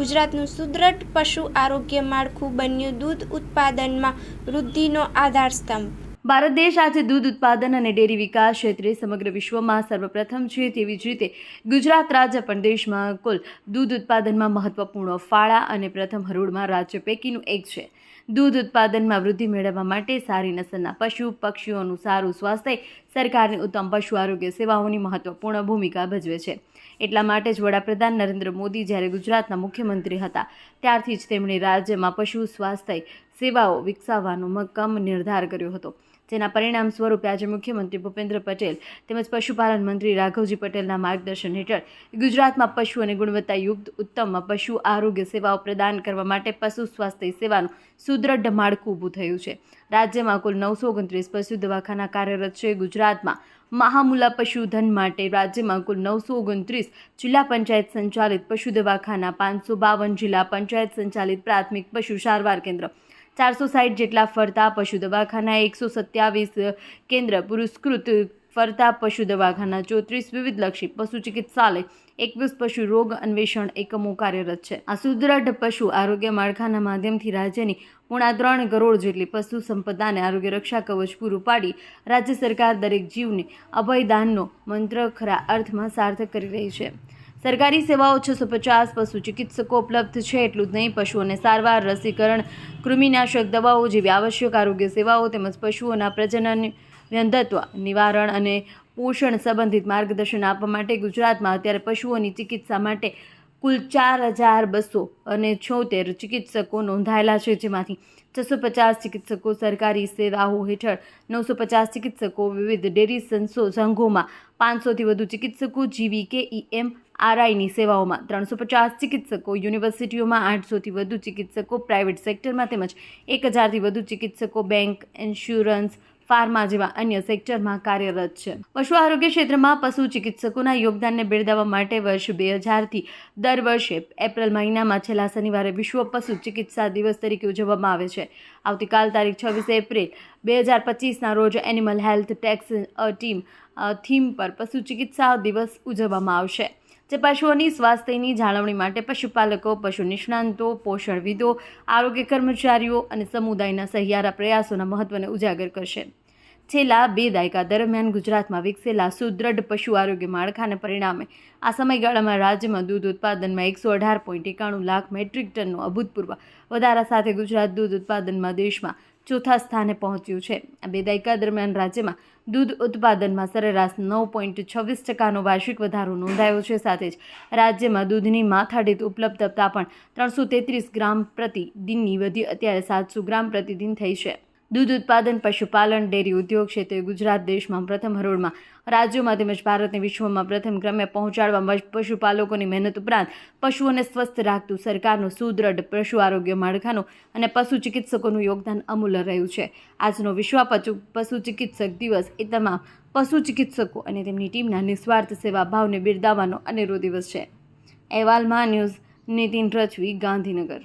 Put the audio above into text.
ગુજરાતનું સુદૃઢ પશુ આરોગ્ય માળખું બન્યું દૂધ ઉત્પાદનમાં વૃદ્ધિનો આધારસ્તંભ ભારત દેશ આજે દૂધ ઉત્પાદન અને ડેરી વિકાસ ક્ષેત્રે સમગ્ર વિશ્વમાં સર્વપ્રથમ છે તેવી જ રીતે ગુજરાત રાજ્ય પણ દેશમાં કુલ દૂધ ઉત્પાદનમાં મહત્વપૂર્ણ ફાળા અને પ્રથમ હરોળમાં રાજ્ય પૈકીનું એક છે. દૂધ ઉત્પાદનમાં વૃદ્ધિ મેળવવા માટે સારી નસલના પશુ, પક્ષીઓનું સારું સ્વાસ્થ્ય, સરકારની ઉત્તમ પશુ આરોગ્ય સેવાઓની મહત્વપૂર્ણ ભૂમિકા ભજવે છે. એટલા માટે જ વડાપ્રધાન નરેન્દ્ર મોદી જ્યારે ગુજરાતના મુખ્યમંત્રી હતા, ત્યારથી જ તેમણે રાજ્યમાં પશુ સ્વાસ્થ્ય સેવાઓ વિકસાવવાનો મક્કમ નિર્ધાર કર્યો હતો. જેના પરિણામ સ્વરૂપે આજે મુખ્યમંત્રી ભૂપેન્દ્ર પટેલ તેમજ પશુપાલન મંત્રી રાઘવજી પટેલના માર્ગદર્શન હેઠળ ગુજરાતમાં પશુ અને ગુણવત્તાયુક્ત ઉત્તમ પશુ આરોગ્ય સેવાઓ પ્રદાન કરવા માટે પશુ સ્વાસ્થ્ય સેવાનું સુદૃઢ માળખું ઊભું થયું છે. રાજ્યમાં કુલ નવસો ઓગણત્રીસ પશુ દવાખાના કાર્યરત છે. ગુજરાતમાં મહામૂલા પશુધન માટે રાજ્યમાં કુલ નવસો ઓગણત્રીસ જિલ્લા પંચાયત સંચાલિત પશુ દવાખાના, પાંચસો બાવન જિલ્લા પંચાયત સંચાલિત પ્રાથમિક પશુ સારવાર કેન્દ્ર ચારસો સાઠ જેટલા ફરતા પશુ દવાખાના, એકસો સત્યાવીસ કેન્દ્ર પુરસ્કૃત ફરતા પશુ દવાખાના, ચોત્રીસ વિવિધલક્ષી પશુ ચિકિત્સાલય, એકવીસ પશુ રોગ અન્વેષણ એકમો કાર્યરત છે. આ સુદૃઢ પશુ આરોગ્ય માળખાના માધ્યમથી રાજ્યની પોણા ત્રણ કરોડ જેટલી પશુ સંપદાને આરોગ્ય રક્ષા કવચ પૂરું પાડી રાજ્ય સરકાર દરેક જીવને અભયદાનનો મંત્ર ખરા અર્થમાં સાર્થક કરી રહી છે. સરકારી સેવાઓ છસો પચાસ પશુ ચિકિત્સકો ઉપલબ્ધ છે, એટલું જ નહીં, પશુઓને સારવાર, રસીકરણ, કૃમિનાશક દવાઓ જેવી આવશ્યક આરોગ્ય સેવાઓ તેમજ પશુઓના પ્રજનન વ્યંધત્વ નિવારણ અને પોષણ સંબંધિત માર્ગદર્શન આપવા માટે ગુજરાતમાં અત્યારે પશુઓની ચિકિત્સા માટે કુલ ચાર હજાર બસો અને છોતેર ચિકિત્સકો નોંધાયેલા છે, જેમાંથી છસો પચાસ ચિકિત્સકો સરકારી સેવાઓ હેઠળ, નવસો પચાસ ચિકિત્સકો વિવિધ ડેરી સંસો સંઘોમાં, પાંચસોથી વધુ ચિકિત્સકો જીવી કે ઈએમ આરઆઈની સેવાઓમાં, ત્રણસો પચાસ ચિકિત્સકો યુનિવર્સિટીઓમાં, આઠસોથી વધુ ચિકિત્સકો પ્રાઇવેટ સેક્ટરમાં તેમજ એક હજારથી વધુ ચિકિત્સકો બેંક, ઇન્સ્યોરન્સ ફાર્મા જેવા અન્ય સેક્ટરમાં કાર્યરત છે. પશુ આરોગ્ય ક્ષેત્રમાં પશુ ચિકિત્સકોના યોગદાનને બિરદાવવા માટે વર્ષ બે હજારથી દર વર્ષે એપ્રિલ મહિનામાં છેલ્લા શનિવારે વિશ્વ પશુ ચિકિત્સા દિવસ તરીકે ઉજવવામાં આવે છે. આવતીકાલ તારીખ છવ્વીસ એપ્રિલ બે હજાર પચીસના રોજ animal health tax team theme પર પશુ ચિકિત્સા દિવસ ઉજવવામાં આવશે. જે પશુઓની સ્વાસ્થ્યની જાળવણી માટે પશુપાલકો, પશુ નિષ્ણાંતો, પોષણવિદો, આરોગ્ય કર્મચારીઓ અને સમુદાયના સહિયારા પ્રયાસોના મહત્વને ઉજાગર કરશે. છેલ્લા બે દાયકા દરમિયાન ગુજરાતમાં વિકસેલા સુદૃઢ પશુ આરોગ્ય માળખાને પરિણામે આ સમયગાળામાં રાજ્યમાં દૂધ ઉત્પાદનમાં એકસો અઢાર પોઈન્ટ એકાણું લાખ મેટ્રિક ટનનો અભૂતપૂર્વ વધારા સાથે ગુજરાત દૂધ ઉત્પાદનમાં દેશમાં ચોથા સ્થાને પહોંચ્યું છે. આ બે દાયકા દરમિયાન રાજ્યમાં દૂધ ઉત્પાદનમાં સરેરાશ નવ પોઈન્ટ છવ્વીસ ટકાનો વાર્ષિક વધારો નોંધાયો છે. સાથે જ રાજ્યમાં દૂધની માથાદીઠ ઉપલબ્ધતા પણ ત્રણસો તેત્રીસ ગ્રામ પ્રતિ દિનની વધી અત્યારે સાતસો ગ્રામ પ્રતિદિન થઈ છે. દૂધ ઉત્પાદન, પશુપાલન, ડેરી ઉદ્યોગ ક્ષેત્રે ગુજરાત દેશમાં પ્રથમ હરોળમાં. રાજ્યોમાં તેમજ ભારતને વિશ્વમાં પ્રથમ ક્રમે પહોંચાડવા પશુપાલકોની મહેનત ઉપરાંત પશુઓને સ્વસ્થ રાખતું સરકારનું સુદૃઢ પશુ આરોગ્ય માળખાનું અને પશુ ચિકિત્સકોનું યોગદાન અમૂલ્ય રહ્યું છે. આજનો વિશ્વ પશુ પશુ ચિકિત્સક દિવસ એ તમામ પશુ ચિકિત્સકો અને તેમની ટીમના નિસ્વાર્થ સેવા ભાવને બિરદાવવાનો અનેરો દિવસ છે. અહેવાલમાં ન્યૂઝ, નીતિન રચવી ગાંધીનગર.